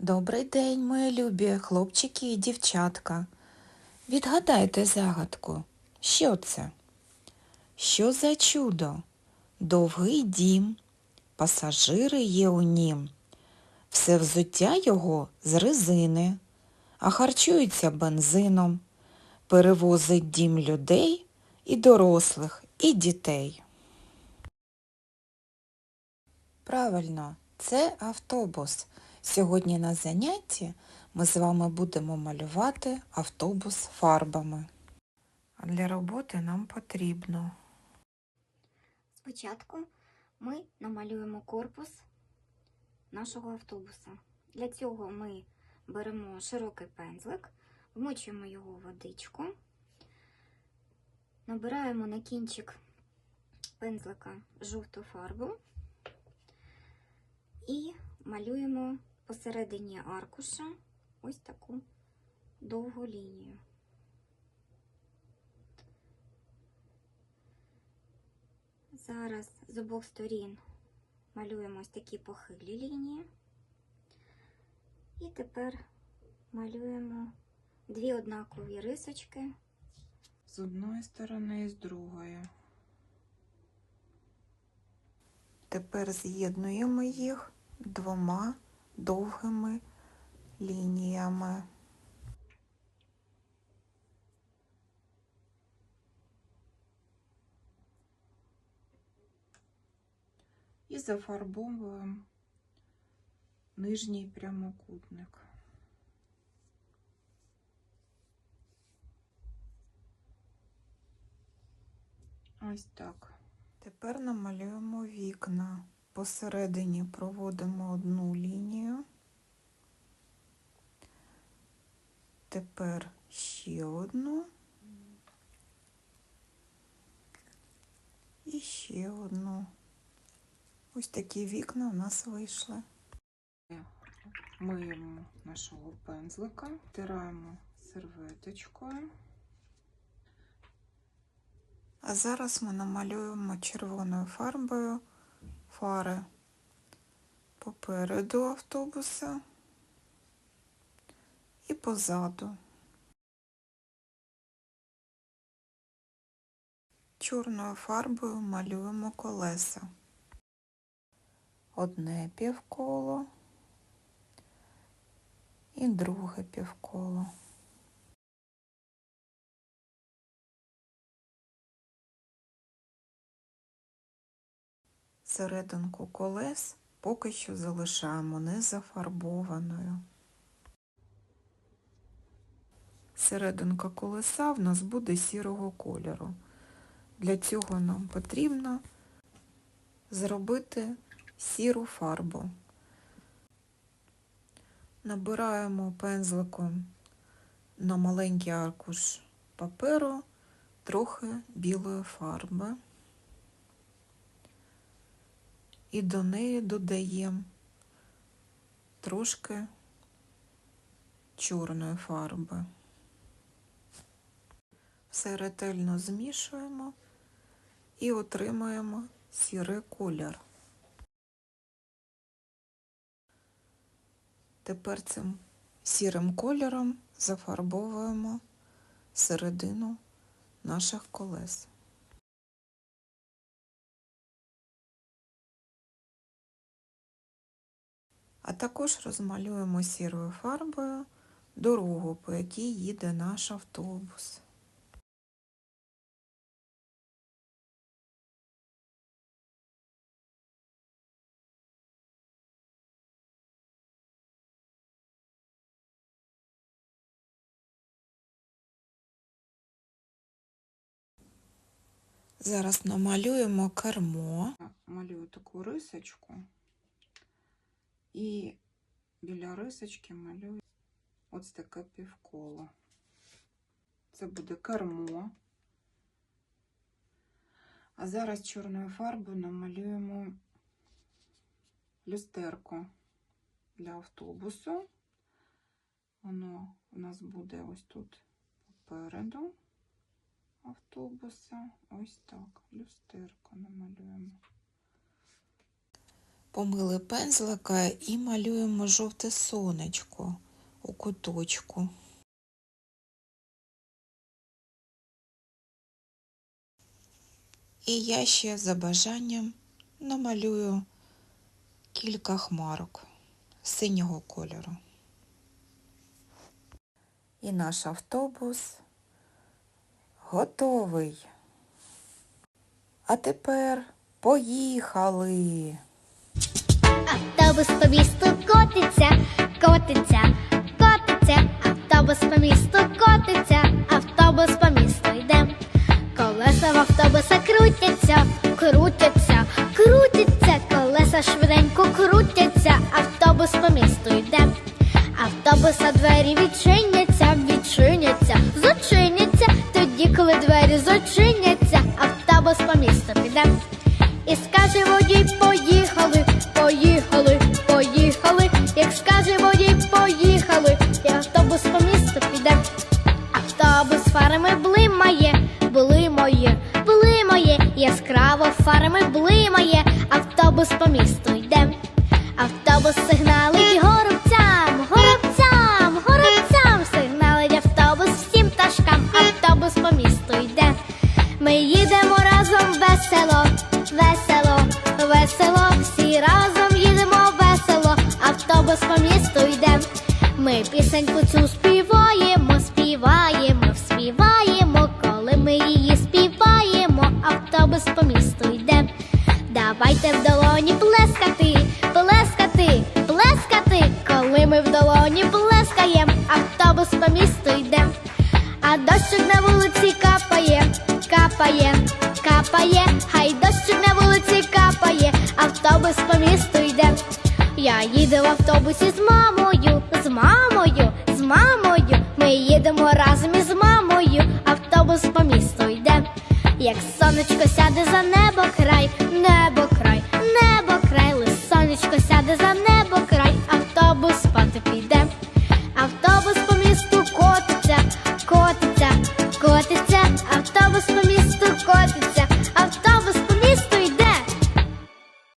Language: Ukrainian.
Добрий день, мої любі хлопчики і дівчатка. Відгадайте загадку. Що це? Що за чудо? Довгий дім, пасажири є у нім. Все взуття його з резини, а харчується бензином. Перевозить дім людей і дорослих, і дітей. Правильно, це автобус. Сьогодні на занятті ми з вами будемо малювати автобус фарбами. А для роботи нам потрібно Спочатку ми намалюємо корпус нашого автобуса. Для цього ми беремо широкий пензлик, вмочуємо його в водичку, набираємо на кінчик пензлика жовту фарбу і малюємо посередині аркуша ось таку довгу лінію. Зараз з обох сторін малюємо ось такі похилі лінії. І тепер малюємо дві однакові рисочки. з одної сторони і з другої. Тепер з'єднуємо їх двома довгими лініями. І зафарбовуємо нижній прямокутник. Ось так. Тепер намалюємо вікна. Посередині проводимо одну лінію. Тепер ще одну. І ще одну. Ось такі вікна у нас вийшли. Миємо нашого пензлика, втираємо серветочкою. А зараз ми намалюємо червоною фарбою фари попереду автобуса і позаду. Чорною фарбою малюємо колеса. Одне півколо і друге півколо. Серединку колес поки що залишаємо не зафарбованою. Серединка колеса в нас буде сірого кольору. Для цього нам потрібно зробити сіру фарбу. Набираємо пензликом на маленький аркуш паперу трохи білої фарби і до неї додаємо трошки чорної фарби. Все ретельно змішуємо і отримаємо сірий колір. Тепер цим сірим кольором зафарбовуємо середину наших колес. А також розмалюємо сірою фарбою дорогу, по якій їде наш автобус. Зараз намалюємо кермо. Малюю таку рисочку і біля рисочки малюю ось таке півколо. Це буде кермо. А зараз чорною фарбою намалюємо люстерко для автобусу. Воно у нас буде ось тут попереду автобуса. Ось так. Люстерко намалюємо. Помили пензлика і малюємо жовте сонечко у куточку. І я ще за бажанням намалюю кілька хмарок синього кольору. І наш автобус готовий. А тепер поїхали. Автобус по місту котиться, котиться, котиться, автобус по місту котиться, автобус по місту йде. Колеса в автобуса крутяться, крутяться, крутяться, колеса швиденько крутяться, автобус по місту йде. Автобуса двері відчиняться, Автобус фарами блимає, блимає, блимає, яскраво фарами блимає, автобус по місту йде. Автобус сигналить горобцям, горобцям, горобцям, сигналить автобус всім пташкам, автобус по місту йде. Ми їдемо разом весело, весело, весело, всі разом їдемо весело, автобус по місту йде. Ми пісеньку цю співаємо, співаємо, Давайте в долоні плескати, плескати, плескати, коли ми в долоні плескаєм, автобус по місту йде. А дощик на вулиці капає, капає, капає, хай дощик на вулиці капає, автобус по місту йде. Я їду в автобусі з мамою, з мамою, з мамою. Ми їдемо разом із мамою, автобус по місту йде як сонечко сяде за небо край, небо край, небо край, лиш сонечко сяде.